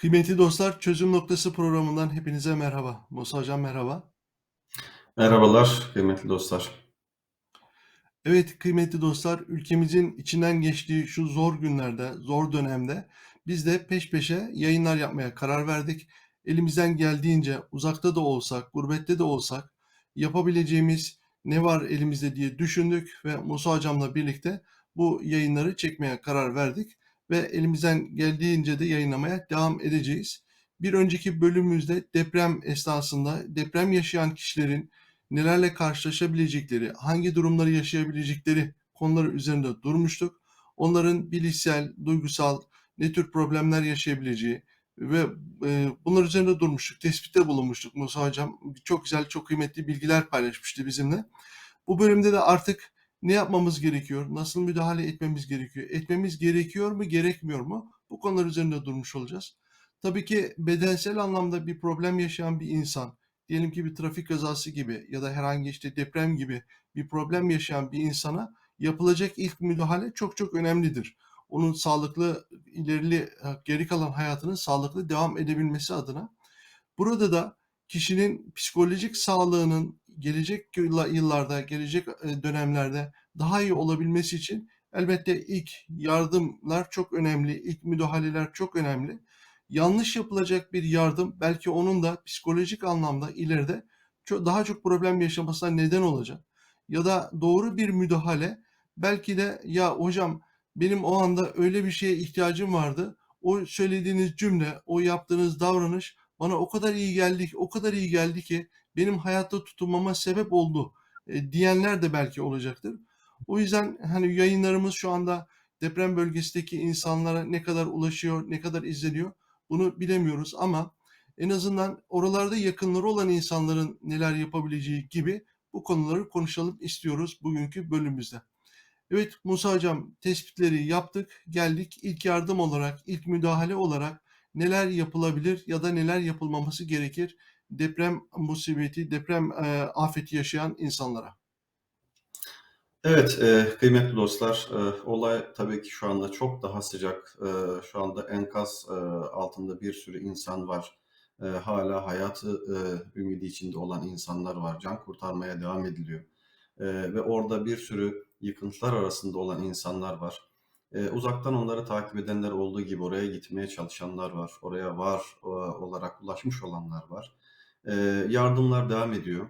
Kıymetli dostlar, Çözüm Noktası programından hepinize merhaba. Musa Hocam merhaba. Merhabalar kıymetli dostlar. Evet kıymetli dostlar, ülkemizin içinden geçtiği şu zor günlerde, zor dönemde biz de peş peşe yayınlar yapmaya karar verdik. Elimizden geldiğince uzakta da olsak, gurbette de olsak yapabileceğimiz ne var elimizde diye düşündük ve Musa Hocam'la birlikte bu yayınları çekmeye karar verdik ve elimizden geldiğince de yayınlamaya devam edeceğiz. Bir önceki bölümümüzde deprem esnasında deprem yaşayan kişilerin nelerle karşılaşabilecekleri, hangi durumları yaşayabilecekleri konuları üzerinde durmuştuk. Onların bilişsel, duygusal ne tür problemler yaşayabileceği ve e, bunlar üzerinde durmuştuk. Tespitte bulunmuştuk Musa Hocam. Çok güzel, çok kıymetli bilgiler paylaşmıştı bizimle. Bu bölümde de artık ne yapmamız gerekiyor, nasıl müdahale etmemiz gerekiyor, etmemiz gerekiyor mu, gerekmiyor mu? Bu konular üzerinde durmuş olacağız. Tabii ki bedensel anlamda bir problem yaşayan bir insan, diyelim ki bir trafik kazası gibi ya da herhangi işte deprem gibi bir problem yaşayan bir insana yapılacak ilk müdahale çok çok önemlidir. Onun sağlıklı ilerili geri kalan hayatının sağlıklı devam edebilmesi adına. Burada da kişinin psikolojik sağlığının gelecek yıllarda, gelecek dönemlerde daha iyi olabilmesi için elbette ilk yardımlar çok önemli, ilk müdahaleler çok önemli yanlış yapılacak bir yardım belki onun da psikolojik anlamda ileride daha çok problem yaşamasına neden olacak. Ya da doğru bir müdahale belki de ya hocam benim o anda öyle bir şeye ihtiyacım vardı. O söylediğiniz cümle, o yaptığınız davranış bana o kadar iyi geldi, o kadar iyi geldi ki benim hayatta tutunmama sebep oldu e, diyenler de belki olacaktır. O yüzden hani yayınlarımız şu anda deprem bölgesindeki insanlara ne kadar ulaşıyor, ne kadar izleniyor bunu bilemiyoruz ama en azından oralarda yakınları olan insanların neler yapabileceği gibi bu konuları konuşalım istiyoruz bugünkü bölümümüzde. Evet Musa Hocam tespitleri yaptık, geldik ilk yardım olarak, ilk müdahale olarak neler yapılabilir ya da neler yapılmaması gerekir deprem musibeti, deprem e, afeti yaşayan insanlara. Evet, e, kıymetli dostlar, e, olay tabii ki şu anda çok daha sıcak. E, şu anda enkaz e, altında bir sürü insan var. E, hala hayatı e, ümidi içinde olan insanlar var. Can kurtarmaya devam ediliyor. E, ve orada bir sürü yıkıntılar arasında olan insanlar var. E, uzaktan onları takip edenler olduğu gibi oraya gitmeye çalışanlar var. Oraya var e, olarak ulaşmış olanlar var. Yardımlar devam ediyor.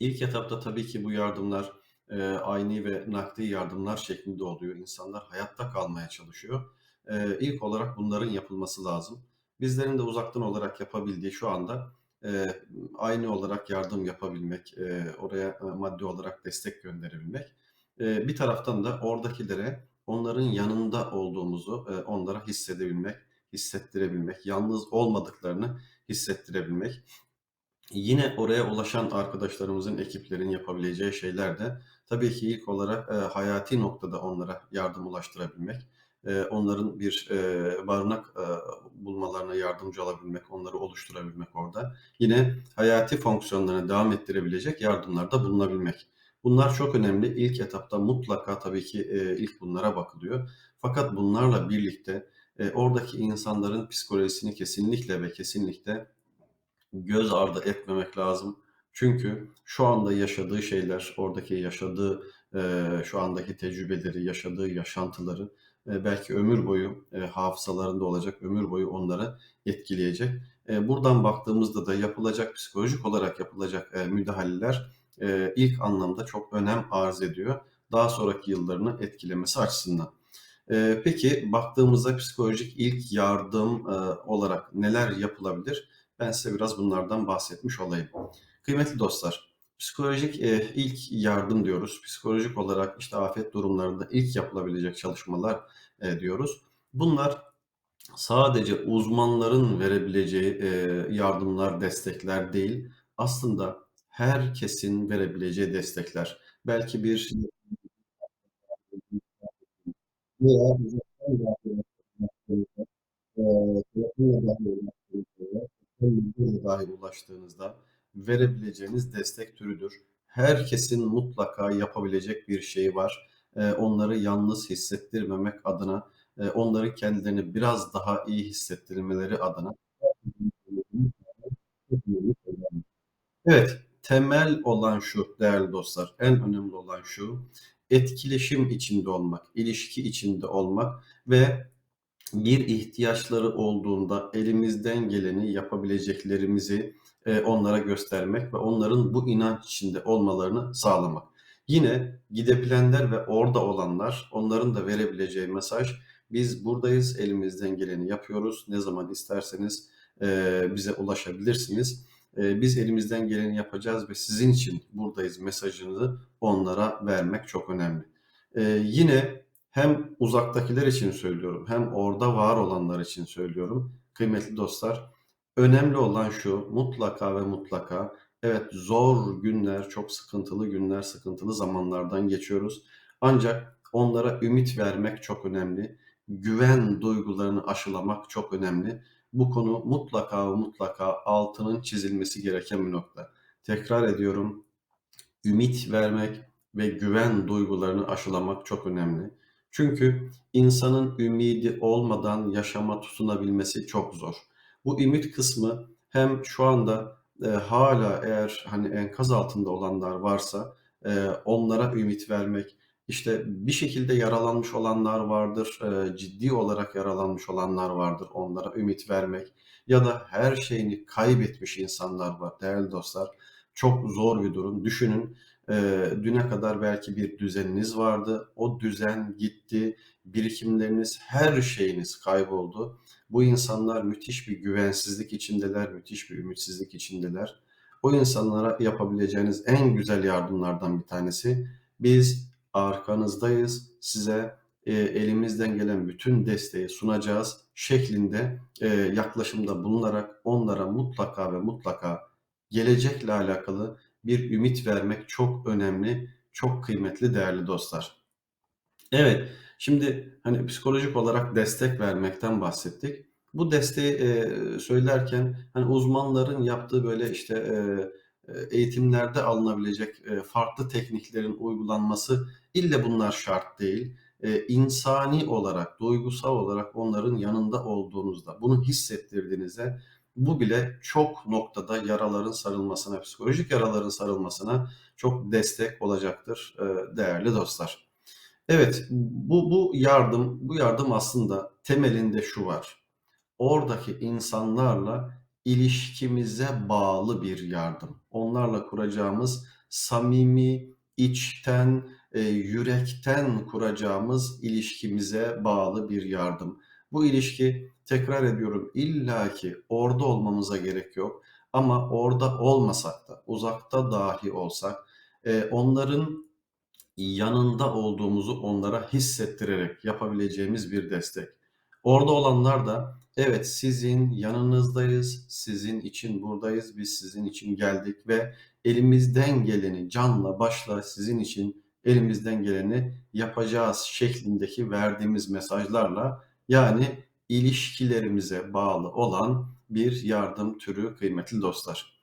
İlk etapta tabii ki bu yardımlar e, ayni ve nakdi yardımlar şeklinde oluyor. İnsanlar hayatta kalmaya çalışıyor. E, ilk olarak bunların yapılması lazım. Bizlerin de uzaktan olarak yapabildiği şu anda e, aynı olarak yardım yapabilmek, e, oraya e, maddi olarak destek gönderebilmek. E, bir taraftan da oradakilere onların yanında olduğumuzu e, onlara hissedebilmek, hissettirebilmek, yalnız olmadıklarını hissettirebilmek. Yine oraya ulaşan arkadaşlarımızın, ekiplerin yapabileceği şeyler de tabii ki ilk olarak e, hayati noktada onlara yardım ulaştırabilmek, e, onların bir e, barınak e, bulmalarına yardımcı olabilmek, onları oluşturabilmek orada. Yine hayati fonksiyonlarını devam ettirebilecek yardımlarda bulunabilmek. Bunlar çok önemli. İlk etapta mutlaka tabii ki e, ilk bunlara bakılıyor. Fakat bunlarla birlikte e, oradaki insanların psikolojisini kesinlikle ve kesinlikle göz ardı etmemek lazım. Çünkü şu anda yaşadığı şeyler, oradaki yaşadığı, şu andaki tecrübeleri, yaşadığı yaşantıları belki ömür boyu hafızalarında olacak, ömür boyu onları etkileyecek. Buradan baktığımızda da yapılacak, psikolojik olarak yapılacak müdahaleler ilk anlamda çok önem arz ediyor. Daha sonraki yıllarını etkilemesi açısından. Peki baktığımızda psikolojik ilk yardım olarak neler yapılabilir? Ben size biraz bunlardan bahsetmiş olayım. Kıymetli dostlar, psikolojik e, ilk yardım diyoruz. Psikolojik olarak işte afet durumlarında ilk yapılabilecek çalışmalar e, diyoruz. Bunlar sadece uzmanların verebileceği e, yardımlar, destekler değil. Aslında herkesin verebileceği destekler. Belki bir veya telefonla dahi ulaştığınızda verebileceğiniz destek türüdür. Herkesin mutlaka yapabilecek bir şeyi var. Ee, onları yalnız hissettirmemek adına eee, onların kendilerini biraz daha iyi hissettirmeleri adına Evet, temel olan şu değerli dostlar, en önemli olan şu, etkileşim içinde olmak, ilişki içinde olmak ve bir ihtiyaçları olduğunda elimizden geleni yapabileceklerimizi, eee, onlara göstermek ve onların bu inanç içinde olmalarını sağlamak. Yine gidebilenler ve orada olanlar, onların da verebileceği mesaj, biz buradayız, elimizden geleni yapıyoruz. Ne zaman isterseniz, eee, bize ulaşabilirsiniz. Eee, biz elimizden geleni yapacağız ve sizin için buradayız mesajını onlara vermek çok önemli. Eee, yine hem uzaktakiler için söylüyorum hem orada var olanlar için söylüyorum. Kıymetli dostlar, önemli olan şu, mutlaka ve mutlaka evet zor günler, çok sıkıntılı günler, sıkıntılı zamanlardan geçiyoruz. Ancak onlara ümit vermek çok önemli. Güven duygularını aşılamak çok önemli. Bu konu mutlaka ve mutlaka altının çizilmesi gereken bir nokta. Tekrar ediyorum, ümit vermek ve güven duygularını aşılamak çok önemli. Çünkü insanın ümidi olmadan yaşama tutunabilmesi çok zor. Bu ümit kısmı hem şu anda e, hala eğer hani enkaz altında olanlar varsa e, onlara ümit vermek, işte bir şekilde yaralanmış olanlar vardır, e, ciddi olarak yaralanmış olanlar vardır, onlara ümit vermek ya da her şeyini kaybetmiş insanlar var değerli dostlar. Çok zor bir durum. Düşünün Eee, düne kadar belki bir düzeniniz vardı. O düzen gitti. Birikimleriniz, her şeyiniz kayboldu. Bu insanlar müthiş bir güvensizlik içindeler, müthiş bir ümitsizlik içindeler. O insanlara yapabileceğiniz en güzel yardımlardan bir tanesi, biz arkanızdayız, size e, elimizden gelen bütün desteği sunacağız şeklinde e, yaklaşımda bulunarak onlara mutlaka ve mutlaka gelecekle alakalı bir ümit vermek çok önemli, çok kıymetli değerli dostlar. Evet, şimdi hani psikolojik olarak destek vermekten bahsettik. Bu desteği e, söylerken hani uzmanların yaptığı böyle işte e, e, eğitimlerde alınabilecek e, farklı tekniklerin uygulanması ille bunlar şart değil. E, insani olarak, duygusal olarak onların yanında olduğunuzda, bunu hissettirdiğinizde bu bile çok noktada yaraların sarılmasına, psikolojik yaraların sarılmasına çok destek olacaktır e, değerli dostlar. Evet, bu bu yardım bu yardım aslında temelinde şu var. Oradaki insanlarla ilişkimize bağlı bir yardım. Onlarla kuracağımız samimi, içten, e, yürekten kuracağımız ilişkimize bağlı bir yardım. Bu ilişki tekrar ediyorum illaki orada olmamıza gerek yok. Ama orada olmasak da, uzakta dahi olsak, e, onların yanında olduğumuzu onlara hissettirerek yapabileceğimiz bir destek. Orada olanlar da evet sizin yanınızdayız, sizin için buradayız, biz sizin için geldik ve elimizden geleni canla başla sizin için elimizden geleni yapacağız şeklindeki verdiğimiz mesajlarla yani ilişkilerimize bağlı olan bir yardım türü kıymetli dostlar.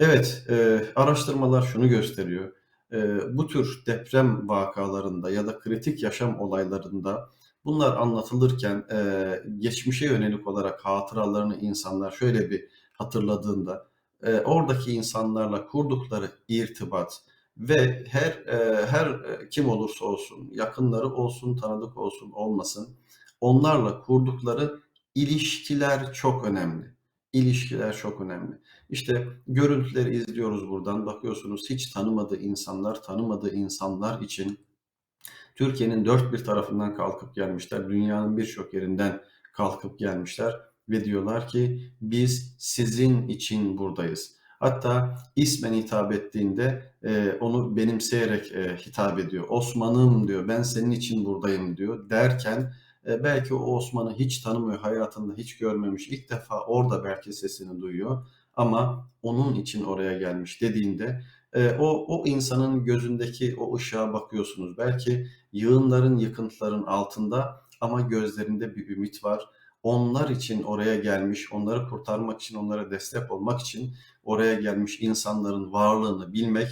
Evet, e, araştırmalar şunu gösteriyor. E, bu tür deprem vakalarında ya da kritik yaşam olaylarında bunlar anlatılırken e, geçmişe yönelik olarak hatıralarını insanlar şöyle bir hatırladığında e, oradaki insanlarla kurdukları irtibat ve her e, her e, kim olursa olsun, yakınları olsun, tanıdık olsun, olmasın onlarla kurdukları ilişkiler çok önemli. İlişkiler çok önemli. İşte görüntüleri izliyoruz buradan. Bakıyorsunuz hiç tanımadığı insanlar, tanımadığı insanlar için Türkiye'nin dört bir tarafından kalkıp gelmişler. Dünyanın birçok yerinden kalkıp gelmişler ve diyorlar ki biz sizin için buradayız. Hatta ismen hitap ettiğinde e, onu benimseyerek e, hitap ediyor. Osman'ım diyor ben senin için buradayım diyor derken e, belki o Osman'ı hiç tanımıyor, hayatında hiç görmemiş, ilk defa orada belki sesini duyuyor ama onun için oraya gelmiş dediğinde e, o, o insanın gözündeki o ışığa bakıyorsunuz. Belki yığınların, yıkıntıların altında ama gözlerinde bir ümit var. Onlar için oraya gelmiş, onları kurtarmak için, onlara destek olmak için oraya gelmiş insanların varlığını bilmek,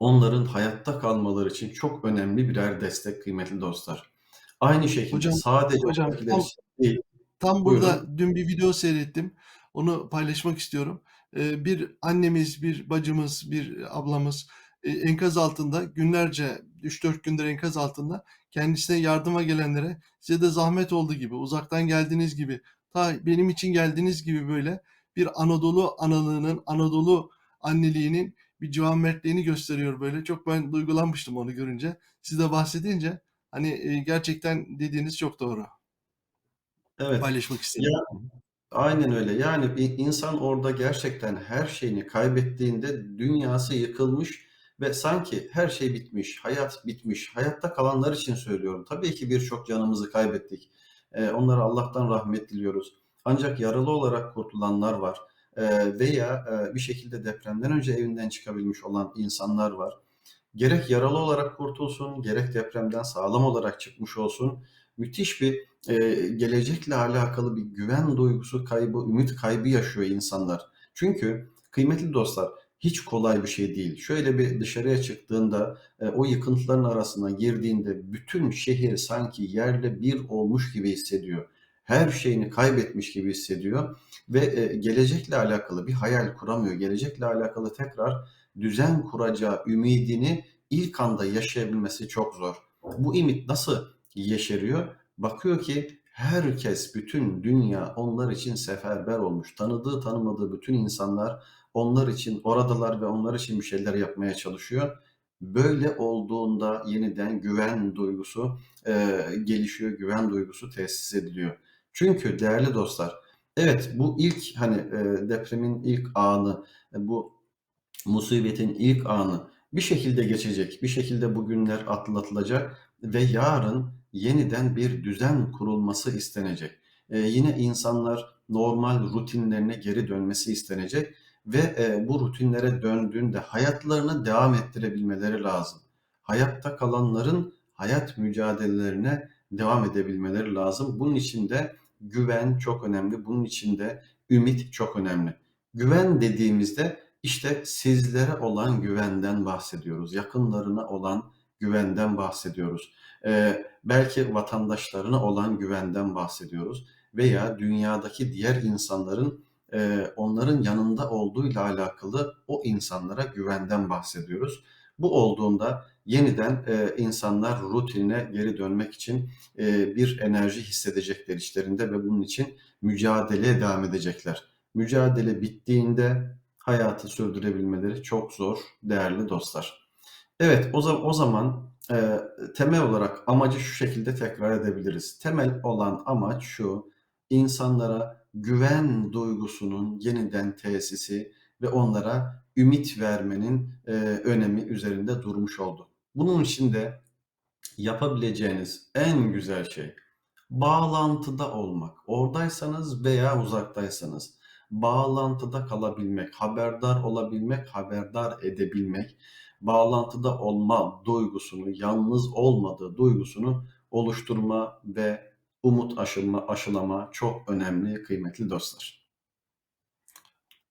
onların hayatta kalmaları için çok önemli birer destek kıymetli dostlar. Aynı şekilde Hocam sadece hocam tam değil tam Buyurun. burada dün bir video seyrettim. Onu paylaşmak istiyorum. Eee, bir annemiz, bir bacımız, bir ablamız, eee, enkaz altında günlerce 3-4 gündür enkaz altında kendisine yardıma gelenlere "Size de zahmet oldu." gibi, "Uzaktan geldiğiniz gibi, ta benim için geldiğiniz gibi." böyle bir Anadolu analığının, Anadolu anneliğinin bir civanmertliğini gösteriyor böyle. Çok ben duygulanmıştım onu görünce. Siz de bahsedince, hani, gerçekten dediğiniz çok doğru. Evet. Paylaşmak Ya istedim. Hı. Aynen öyle. Yani bir insan orada gerçekten her şeyini kaybettiğinde dünyası yıkılmış ve sanki her şey bitmiş, hayat bitmiş. Hayatta kalanlar için söylüyorum. Tabii ki birçok canımızı kaybettik. Eee, onlara Allah'tan rahmet diliyoruz. Ancak yaralı olarak kurtulanlar var. Eee, veya, eee, bir şekilde depremden önce evinden çıkabilmiş olan insanlar var. Gerek yaralı olarak kurtulsun, gerek depremden sağlam olarak çıkmış olsun, müthiş bir, eee, gelecekle alakalı bir güven duygusu kaybı, ümit kaybı yaşıyor insanlar. Çünkü kıymetli dostlar, hiç kolay bir şey değil. Şöyle bir dışarıya çıktığında, eee, o yıkıntıların arasına girdiğinde bütün şehir sanki yerle bir olmuş gibi hissediyor. Her şeyini kaybetmiş gibi hissediyor ve, eee, gelecekle alakalı bir hayal kuramıyor. Gelecekle alakalı tekrar düzen kuracağı ümidini ilk anda yaşayabilmesi çok zor. Bu ümit nasıl yeşeriyor? Bakıyor ki herkes, bütün dünya onlar için seferber olmuş. Tanıdığı tanımadığı bütün insanlar onlar için oradalar ve onlar için bir şeyler yapmaya çalışıyor. Böyle olduğunda yeniden güven duygusu eee, gelişiyor, güven duygusu tesis ediliyor. Çünkü değerli dostlar, evet bu ilk hani eee, depremin ilk anı, e, bu musibetin ilk anı bir şekilde geçecek, bir şekilde bu günler atlatılacak ve yarın yeniden bir düzen kurulması istenecek. Eee, yine insanlar normal rutinlerine geri dönmesi istenecek ve, eee, bu rutinlere döndüğünde hayatlarını devam ettirebilmeleri lazım. Hayatta kalanların hayat mücadelelerine devam edebilmeleri lazım. Bunun için de güven çok önemli. Bunun için de ümit çok önemli. Güven dediğimizde işte sizlere olan güvenden bahsediyoruz. Yakınlarına olan güvenden bahsediyoruz. Eee, belki vatandaşlarına olan güvenden bahsediyoruz veya dünyadaki diğer insanların, eee, onların yanında olduğuyla alakalı o insanlara güvenden bahsediyoruz. Bu olduğunda yeniden, eee, insanlar rutinine geri dönmek için, eee, bir enerji hissedecekler içlerinde ve bunun için mücadeleye devam edecekler. Mücadele bittiğinde hayatı sürdürebilmeleri çok zor değerli dostlar. Evet, o o zaman, eee, temel olarak amacı şu şekilde tekrar edebiliriz. Temel olan amaç şu: insanlara güven duygusunun yeniden tesisi ve onlara ümit vermenin, eee, önemi üzerinde durmuş olduk. Bunun için de yapabileceğiniz en güzel şey bağlantıda olmak. Oradaysanız veya uzaktaysanız bağlantıda kalabilmek, haberdar olabilmek, haberdar edebilmek, bağlantıda olma duygusunu, yalnız olmadığı duygusunu oluşturma ve umut aşılma aşılama çok önemli kıymetli dostlar.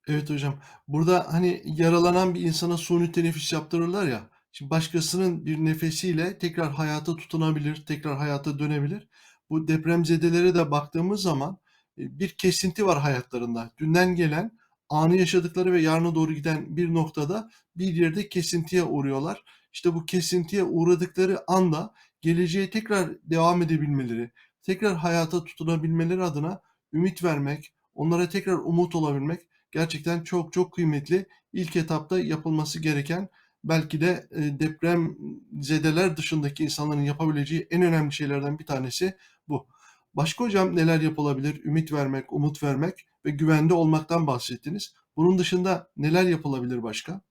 Evet hocam. Burada, hani, yaralanan bir insana suni teneffüs yaptırırlar ya, şimdi başkasının bir nefesiyle tekrar hayata tutunabilir, tekrar hayata dönebilir. Bu depremzedelere de baktığımız zaman, bir kesinti var hayatlarında. Dünden gelen, anı yaşadıkları ve yarına doğru giden bir noktada bir yerde kesintiye uğruyorlar. İşte bu kesintiye uğradıkları anda geleceğe tekrar devam edebilmeleri, tekrar hayata tutunabilmeleri adına ümit vermek, onlara tekrar umut olabilmek gerçekten çok çok kıymetli. İlk etapta yapılması gereken belki de, eee, depremzedeler dışındaki insanların yapabileceği en önemli şeylerden bir tanesi bu. Başka hocam neler yapılabilir? Ümit vermek, umut vermek ve güvende olmaktan bahsettiniz. Bunun dışında neler yapılabilir başka?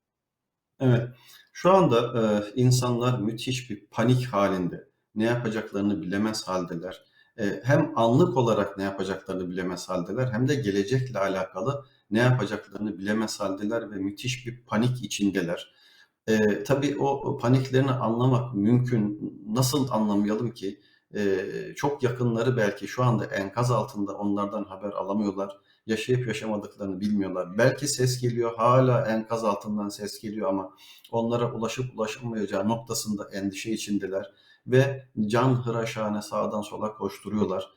Evet. Şu anda, eee, insanlar müthiş bir panik hâlinde. Ne yapacaklarını bilemez hâldeler. Eee, hem anlık olarak ne yapacaklarını bilemez hâldeler hem de gelecekle alakalı ne yapacaklarını bilemez hâldeler ve müthiş bir panik içindeler. Eee, tabii o paniklerini anlamak mümkün. Nasıl anlamayalım ki? Çok yakınları belki şu anda enkaz altında, onlardan haber alamıyorlar. Yaşayıp yaşamadıklarını bilmiyorlar. Belki ses geliyor, hâlâ enkaz altından ses geliyor ama onlara ulaşıp ulaşılmayacağı noktasında endişe içindeler. ve canhıraşane sağdan sola koşturuyorlar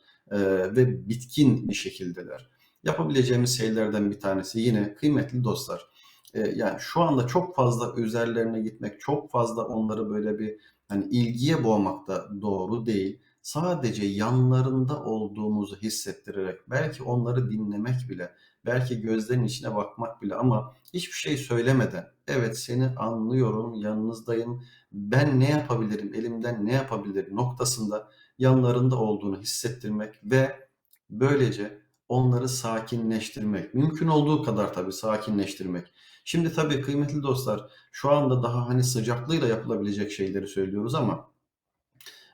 ve bitkin bir şekildeler. Yapabileceğimiz şeylerden bir tanesi yine kıymetli dostlar. yani şu anda çok fazla üzerlerine gitmek, çok fazla onları böyle bir hani ilgiye boğmak da doğru değil. Sadece yanlarında olduğumuzu hissettirerek, belki onları dinlemek bile, belki gözlerinin içine bakmak bile ama hiçbir şey söylemeden, evet seni anlıyorum, yanınızdayım, ben ne yapabilirim, elimden ne yapabilirim noktasında yanlarında olduğunu hissettirmek ve böylece onları sakinleştirmek, mümkün olduğu kadar tabii sakinleştirmek. Şimdi tabii kıymetli dostlar, şu anda daha hani sıcaklığıyla yapılabilecek şeyleri söylüyoruz ama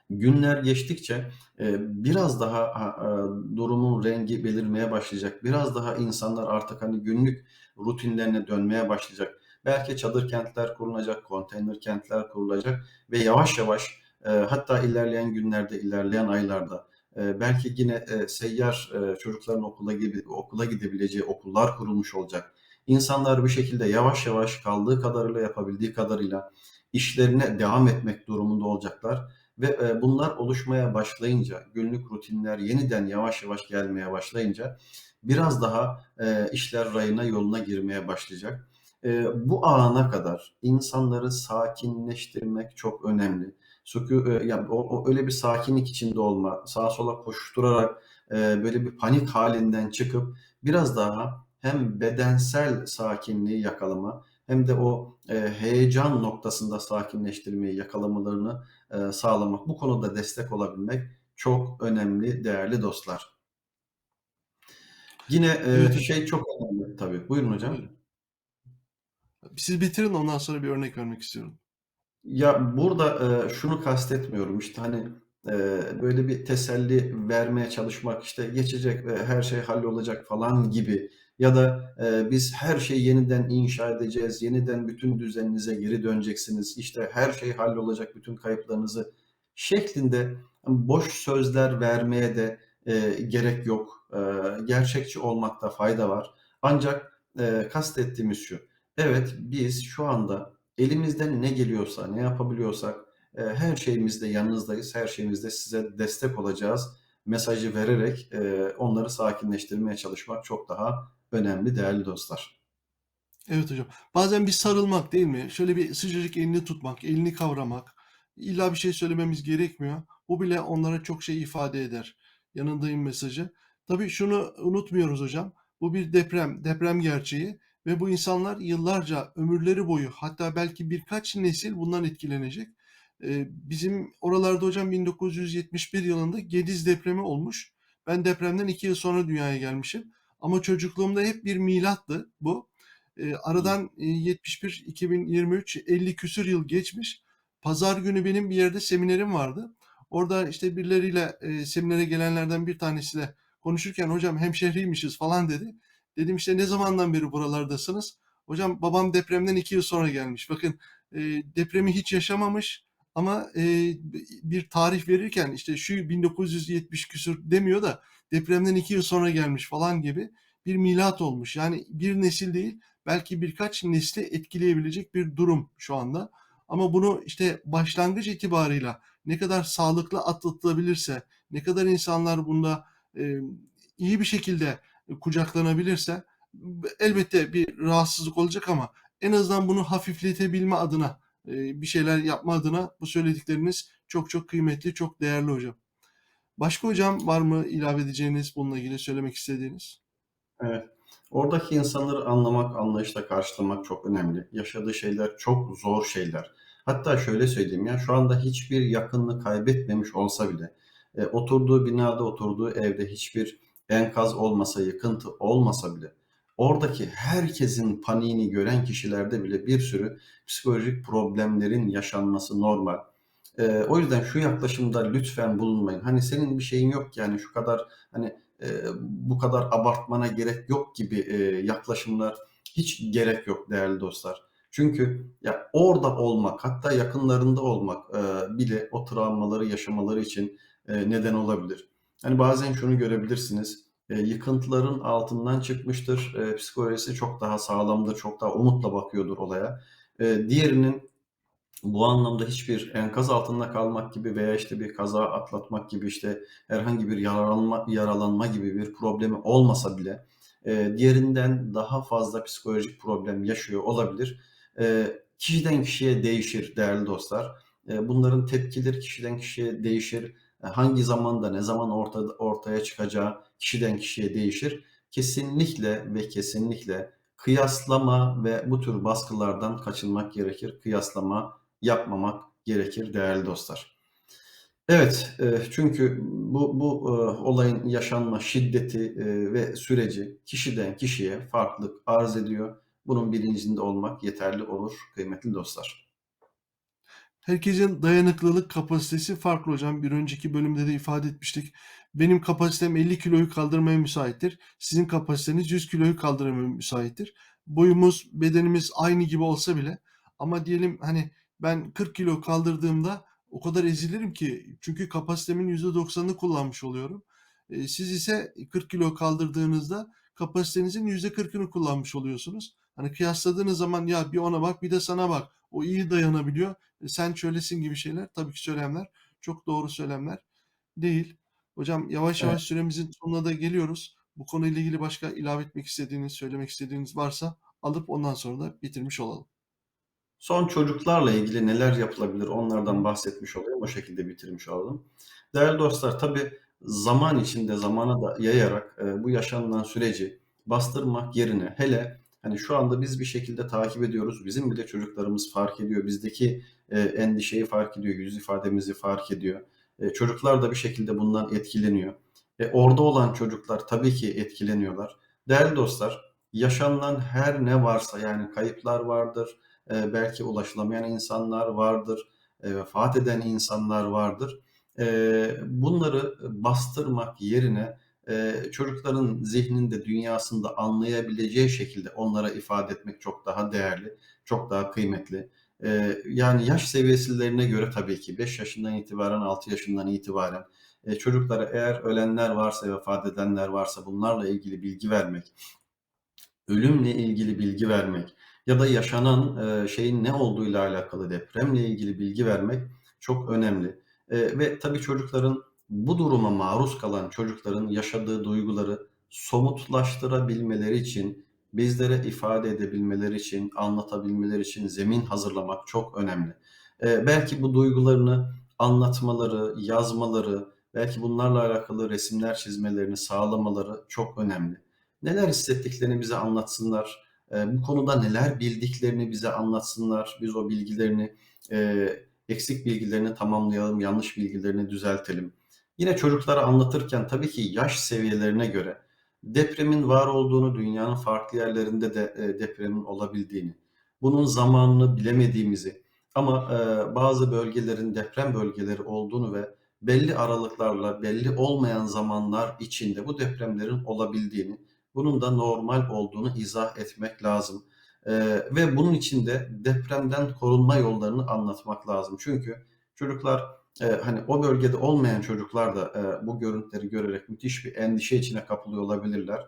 günler geçtikçe e, biraz daha e, durumun rengi belirmeye başlayacak. Biraz daha insanlar artık hani günlük rutinlerine dönmeye başlayacak. Belki çadır kentler kurulacak, konteyner kentler kurulacak ve yavaş yavaş e, hatta ilerleyen günlerde, ilerleyen aylarda belki yine seyyar çocukların okula gibi okula gidebileceği okullar kurulmuş olacak. İnsanlar bir şekilde yavaş yavaş kaldığı kadarıyla yapabildiği kadarıyla işlerine devam etmek durumunda olacaklar ve e, bunlar oluşmaya başlayınca, günlük rutinler yeniden yavaş yavaş gelmeye başlayınca biraz daha e, işler rayına yoluna girmeye başlayacak. E, bu ana kadar insanları sakinleştirmek çok önemli. Çünkü yani öyle bir sakinlik içinde olma, sağa sola koşturarak böyle bir panik halinden çıkıp biraz daha hem bedensel sakinliği yakalama hem de o e, heyecan noktasında sakinleştirmeyi yakalamalarını e, sağlamak, bu konuda destek olabilmek çok önemli değerli dostlar. Yine e, Evet şey çok önemli tabii. Buyurun hocam. Buyurun. Siz bitirin ondan sonra bir örnek vermek istiyorum. Ya burada e, şunu kastetmiyorum işte hani e, böyle bir teselli vermeye çalışmak işte geçecek ve her şey hallolacak falan gibi ya da e, biz her şeyi yeniden inşa edeceğiz, yeniden bütün düzeninize geri döneceksiniz, işte her şey hallolacak, bütün kayıplarınızı şeklinde boş sözler vermeye de e, gerek yok. E, gerçekçi olmakta fayda var. Ancak e, kastettiğimiz şu, evet biz şu anda elimizden ne geliyorsa, ne yapabiliyorsak e, her şeyimizde yanınızdayız, her şeyimizde size destek olacağız mesajı vererek e, onları sakinleştirmeye çalışmak çok daha önemli değerli dostlar. Evet hocam. Bazen bir sarılmak değil mi? Şöyle bir sıcacık elini tutmak, elini kavramak. İlla bir şey söylememiz gerekmiyor. Bu bile onlara çok şey ifade eder. Yanındayım mesajı. Tabii şunu unutmuyoruz hocam. Bu bir deprem, deprem gerçeği ve bu insanlar yıllarca, ömürleri boyu hatta belki birkaç nesil bundan etkilenecek. Ee, bizim oralarda hocam 1971 yılında Gediz depremi olmuş. Ben depremden iki yıl sonra dünyaya gelmişim. Ama çocukluğumda hep bir milattı bu. E, aradan e, 71, 2023, 50 küsür yıl geçmiş. Pazar günü benim bir yerde seminerim vardı. Orada işte birileriyle e, seminere gelenlerden bir tanesiyle konuşurken hocam hemşehriymişiz falan dedi. Dedim işte ne zamandan beri buralardasınız? Hocam babam depremden iki yıl sonra gelmiş. Bakın e, depremi hiç yaşamamış ama e, bir tarih verirken işte şu 1970 küsür demiyor da depremden iki yıl sonra gelmiş falan gibi bir milat olmuş. Yani bir nesil değil belki birkaç nesli etkileyebilecek bir durum şu anda. Ama bunu işte başlangıç itibarıyla ne kadar sağlıklı atlatılabilirse, ne kadar insanlar bunda e, iyi bir şekilde kucaklanabilirse elbette bir rahatsızlık olacak ama en azından bunu hafifletebilme adına bir şeyler yapma adına bu söyledikleriniz çok çok kıymetli, çok değerli hocam. Başka hocam var mı ilave edeceğiniz bununla ilgili söylemek istediğiniz? Evet. Oradaki insanları anlamak, anlayışla karşılamak çok önemli. Yaşadığı şeyler çok zor şeyler. Hatta şöyle söyleyeyim ya şu anda hiçbir yakınını kaybetmemiş olsa bile e, oturduğu binada, oturduğu evde hiçbir enkaz olmasa, yıkıntı olmasa bile oradaki herkesin paniğini gören kişilerde bile bir sürü psikolojik problemlerin yaşanması normal. E, o yüzden şu yaklaşımda lütfen bulunmayın. Hani senin bir şeyin yok yani şu kadar hani e, bu kadar abartmana gerek yok gibi e, yaklaşımlar hiç gerek yok değerli dostlar. Çünkü ya orada olmak hatta yakınlarında olmak e, bile o travmaları yaşamaları için e, neden olabilir. Hani bazen şunu görebilirsiniz. E, yıkıntıların altından çıkmıştır. E, psikolojisi çok daha sağlamdır, çok daha umutla bakıyordur olaya. E, diğerinin Bu anlamda hiçbir enkaz altında kalmak gibi veya, işte, bir kaza atlatmak gibi, işte, herhangi bir yaralanma yaralanma gibi bir problemi olmasa bile, eee, diğerinden daha fazla psikolojik problem yaşıyor olabilir. Eee, kişiden kişiye değişir değerli dostlar. Bunların tepkileri kişiden kişiye değişir. Hangi zamanda, ne zaman ortada ortaya çıkacağı kişiden kişiye değişir. Kesinlikle ve kesinlikle kıyaslama ve bu tür baskılardan kaçınmak gerekir. Kıyaslama yapmamak gerekir değerli dostlar. Evet, eee, çünkü bu bu, ııı, olayın yaşanma şiddeti, eee, ve süreci kişiden kişiye farklılık arz ediyor. Bunun bilincinde olmak yeterli olur kıymetli dostlar. Herkesin dayanıklılık kapasitesi farklı hocam. Bir önceki bölümde de ifade etmiştik. Benim kapasitem 50 kiloyu kaldırmaya müsaittir. Sizin kapasiteniz 100 kiloyu kaldırmaya müsaittir. Boyumuz, bedenimiz aynı gibi olsa bile ama diyelim hani ben 40 kilo kaldırdığımda o kadar ezilirim ki çünkü kapasitemin %90'ını kullanmış oluyorum. Eee, siz ise 40 kilo kaldırdığınızda kapasitenizin %40'ını kullanmış oluyorsunuz. Hani kıyasladığınız zaman ya bir ona bak bir de sana bak. O iyi dayanabiliyor. E, sen şöylesin gibi şeyler tabii ki söylemler. Çok doğru söylemler değil. Hocam yavaş Evet. yavaş süremizin sonuna da geliyoruz. Bu konuyla ilgili başka ilave etmek istediğiniz, söylemek istediğiniz varsa alıp ondan sonra da bitirmiş olalım. Son çocuklarla ilgili neler yapılabilir onlardan bahsetmiş olayım, o şekilde bitirmiş olalım. Değerli dostlar, tabii zaman içinde zamana da yayarak, eee, bu yaşanılan süreci bastırmak yerine hele, hani, şu anda biz bir şekilde takip ediyoruz. Bizim bile çocuklarımız fark ediyor. Bizdeki, eee, endişeyi fark ediyor, yüz ifademizi fark ediyor. Eee, çocuklar da bir şekilde bundan etkileniyor. E, orada olan çocuklar tabii ki etkileniyorlar. Değerli dostlar, yaşanılan her ne varsa, yani kayıplar vardır, Eee, belki ulaşılamayan insanlar vardır, eee, vefat eden insanlar vardır. Eee, bunları bastırmak yerine, eee, çocukların zihninde, dünyasında anlayabileceği şekilde onlara ifade etmek çok daha değerli, çok daha kıymetli. Eee, yani yaş seviyelerine göre tabii ki 5 yaşından itibaren, 6 yaşından itibaren, eee, çocuklara eğer ölenler varsa, vefat edenler varsa bunlarla ilgili bilgi vermek, ölümle ilgili bilgi vermek ya da yaşanan, eee, şeyin ne olduğuyla alakalı depremle ilgili bilgi vermek çok önemli. Eee, ve tabii çocukların bu duruma maruz kalan çocukların yaşadığı duyguları somutlaştırabilmeleri için, bizlere ifade edebilmeleri için, anlatabilmeleri için zemin hazırlamak çok önemli. Eee, belki bu duygularını anlatmaları, yazmaları, belki bunlarla alakalı resimler çizmelerini sağlamaları çok önemli. Neler hissettiklerini bize anlatsınlar. Eee, bu konuda neler bildiklerini bize anlatsınlar. Biz o bilgilerini, eee, eksik bilgilerini tamamlayalım, yanlış bilgilerini düzeltelim. Yine çocuklara anlatırken tabii ki yaş seviyelerine göre depremin var olduğunu, dünyanın farklı yerlerinde de, eee, depremin olabildiğini, bunun zamanını bilemediğimizi ama, eee, bazı bölgelerin deprem bölgeleri olduğunu ve belli aralıklarla, belli olmayan zamanlar içinde bu depremlerin olabildiğini bunun da normal olduğunu izah etmek lazım. Eee, ve bunun için de depremden korunma yollarını anlatmak lazım. Çünkü çocuklar, eee, hani, o bölgede olmayan çocuklar da, eee, bu görüntüleri görerek müthiş bir endişe içine kapılıyor olabilirler.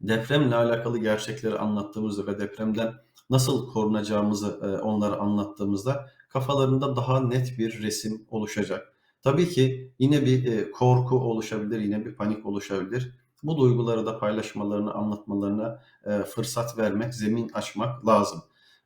Depremle alakalı gerçekleri anlattığımızda ve depremden nasıl korunacağımızı, eee, onlara anlattığımızda kafalarında daha net bir resim oluşacak. Tabii ki yine bir, eee, korku oluşabilir, yine bir panik oluşabilir. Bu duyguları da paylaşmalarını, anlatmalarına, eee, fırsat vermek, zemin açmak lazım.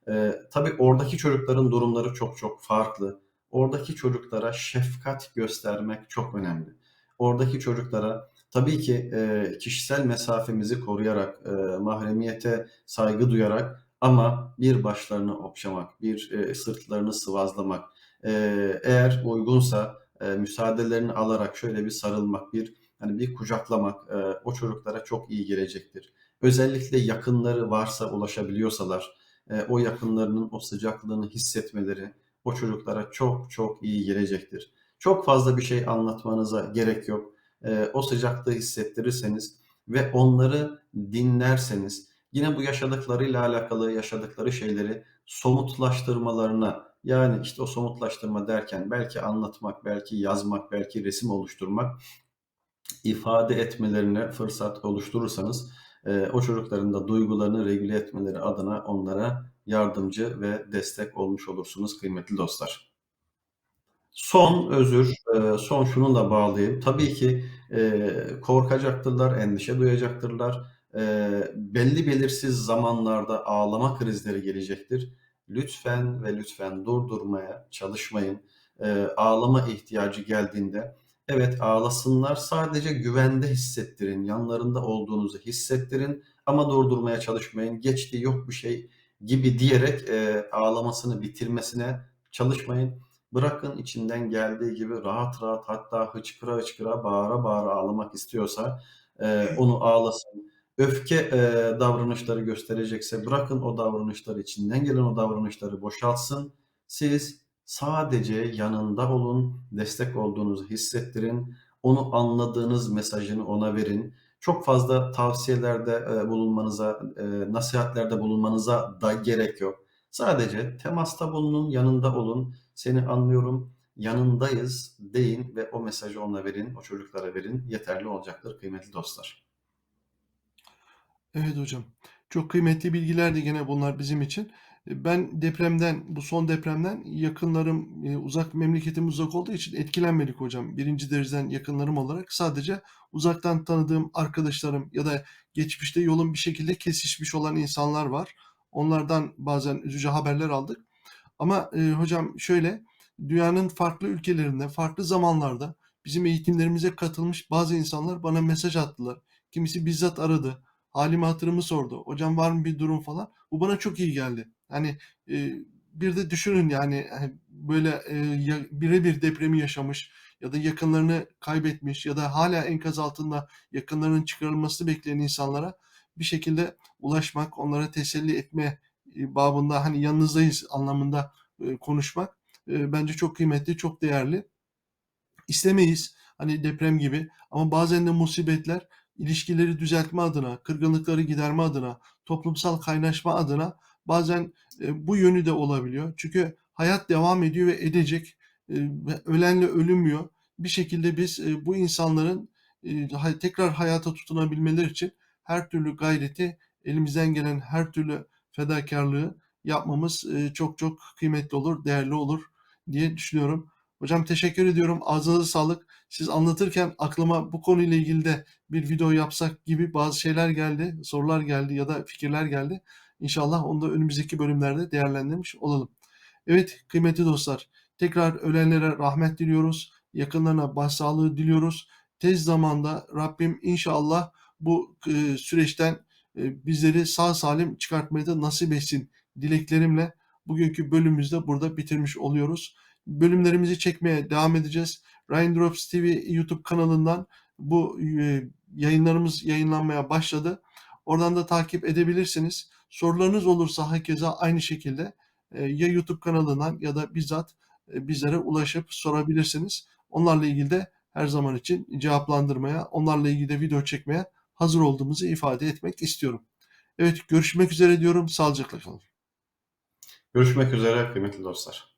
Eee, tabii oradaki çocukların durumları çok çok farklı. Oradaki çocuklara şefkat göstermek çok önemli. Oradaki çocuklara tabii ki, eee, kişisel mesafemizi koruyarak, eee, mahremiyete saygı duyarak ama bir başlarını okşamak, bir, eee, sırtlarını sıvazlamak, eee, eğer uygunsa, eee, müsaadelerini alarak şöyle bir sarılmak, bir, hani, bir kucaklamak, eee, o çocuklara çok iyi gelecektir. Özellikle yakınları varsa, ulaşabiliyorsalar, eee, o yakınlarının o sıcaklığını hissetmeleri o çocuklara çok çok iyi gelecektir. Çok fazla bir şey anlatmanıza gerek yok. Eee, o sıcaklığı hissettirirseniz ve onları dinlerseniz yine bu yaşadıklarıyla alakalı yaşadıkları şeyleri somutlaştırmalarına, yani, işte, o somutlaştırma derken belki anlatmak, belki yazmak, belki resim oluşturmak, ifade etmelerine fırsat oluşturursanız, eee, o çocukların da duygularını regüle etmeleri adına onlara yardımcı ve destek olmuş olursunuz kıymetli dostlar. Son özür, eee, son şununla bağlayayım. Tabii ki, eee, korkacaktırlar, endişe duyacaktırlar. Eee, belli belirsiz zamanlarda ağlama krizleri gelecektir. Lütfen ve lütfen durdurmaya çalışmayın. Ağlama ihtiyacı geldiğinde evet ağlasınlar, sadece güvende hissettirin, yanlarında olduğunuzu hissettirin ama durdurmaya çalışmayın. Geçti, yok bir şey gibi diyerek, eee, ağlamasını bitirmesine çalışmayın. Bırakın içinden geldiği gibi rahat rahat hatta hıçkıra hıçkıra, bağıra bağıra ağlamak istiyorsa, eee, onu ağlasın. Öfke, eee, davranışları gösterecekse bırakın o davranışları, içinden gelen o davranışları boşaltsın. Siz sadece yanında olun, destek olduğunuzu hissettirin, onu anladığınız mesajını ona verin. Çok fazla tavsiyelerde, eee, bulunmanıza, eee, nasihatlerde bulunmanıza da gerek yok. Sadece temasta bulunun, yanında olun. "Seni anlıyorum, yanındayız." deyin ve o mesajı ona verin, o çocuklara verin. Yeterli olacaktır kıymetli dostlar. Evet hocam. Çok kıymetli bilgilerdi gene bunlar bizim için. E, ben depremden, bu son depremden yakınlarım, eee, uzak memleketim uzak olduğu için etkilenmedik hocam. 1. dereceden yakınlarım olarak sadece uzaktan tanıdığım arkadaşlarım ya da geçmişte yolum bir şekilde kesişmiş olan insanlar var. Onlardan bazen üzücü haberler aldık. Ama, eee, hocam şöyle, dünyanın farklı ülkelerinde, farklı zamanlarda bizim eğitimlerimize katılmış bazı insanlar bana mesaj attılar. Kimisi bizzat aradı. Hâlimi hatırımı sordu. "Hocam var mı bir durum?" falan. Bu bana çok iyi geldi. Hani, eee, bir de düşünün yani, hani, böyle, eee, ya bire bir depremi yaşamış ya da yakınlarını kaybetmiş ya da hâlâ enkaz altında yakınlarının çıkarılmasını bekleyen insanlara bir şekilde ulaşmak, onlara teselli etme, eee, babında, hani, yanınızdayız anlamında, eee, konuşmak, eee, bence çok kıymetli, çok değerli. İstemeyiz, hani, deprem gibi ama bazen de musibetler ilişkileri düzeltme adına, kırgınlıkları giderme adına, toplumsal kaynaşma adına bazen, eee, bu yönü de olabiliyor. Çünkü hayat devam ediyor ve edecek, ve ölenle ölünmüyor. Bir şekilde biz, eee, bu insanların, tekrar hayata tutunabilmeleri için her türlü gayreti, elimizden gelen her türlü fedakârlığı yapmamız, çok çok kıymetli olur, değerli olur diye düşünüyorum. Hocam teşekkür ediyorum. Ağzınıza sağlık. Siz anlatırken aklıma bu konuyla ilgili de bir video yapsak gibi bazı şeyler geldi, sorular geldi ya da fikirler geldi. İnşallah onu da önümüzdeki bölümlerde değerlendirmiş olalım. Evet, kıymetli dostlar, tekrar ölenlere rahmet diliyoruz. Yakınlarına başsağlığı diliyoruz. Tez zamanda Rabbim inşallah bu, eee, süreçten, eee, bizleri sağ salim çıkartmayı da nasip etsin dileklerimle bugünkü bölümümüzü de burada bitirmiş oluyoruz. Bölümlerimizi çekmeye devam edeceğiz. Raindrops TV YouTube kanalından bu, eee, yayınlarımız yayınlanmaya başladı. Oradan da takip edebilirsiniz. Sorularınız olursa hakeza aynı şekilde, ya YouTube kanalından ya da bizzat, bizlere ulaşıp sorabilirsiniz. Onlarla ilgili de her zaman için cevaplandırmaya, onlarla ilgili de video çekmeye hazır olduğumuzu ifade etmek istiyorum. Evet, görüşmek üzere diyorum. Sağlıcakla kalın. Görüşmek üzere kıymetli dostlar.